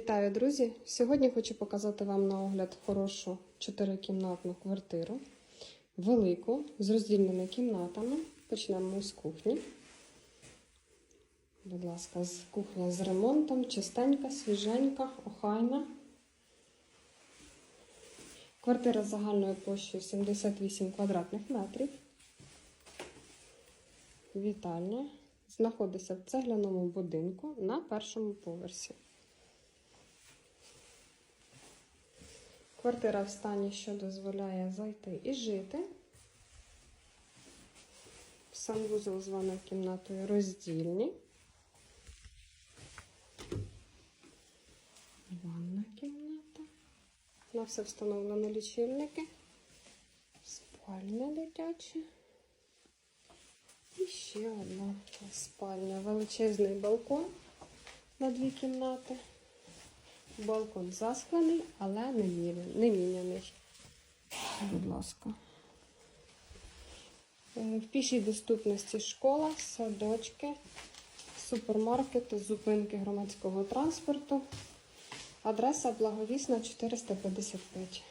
Вітаю, друзі! Сьогодні хочу показати вам на огляд хорошу чотирикімнатну квартиру, велику, з роздільними кімнатами. Почнемо з кухні. Будь ласка, з кухня з ремонтом, чистенька, свіженька, охайна. Квартира з загальною площею 78 квадратних метрів. Вітальня. Знаходиться в цегляному будинку на першому поверсі. Квартира в стані, що дозволяє зайти і жити. Санвузол з ванною кімнатою роздільні. Ванна кімната. На все встановлено лічильники. Спальня дитяча. І ще одна спальня. Величезний балкон на дві кімнати. Балкон засклений, але не, міняний. Будь ласка. Е, В пішій доступності школа, садочки, супермаркети, зупинки громадського транспорту. Адреса благовісна 455.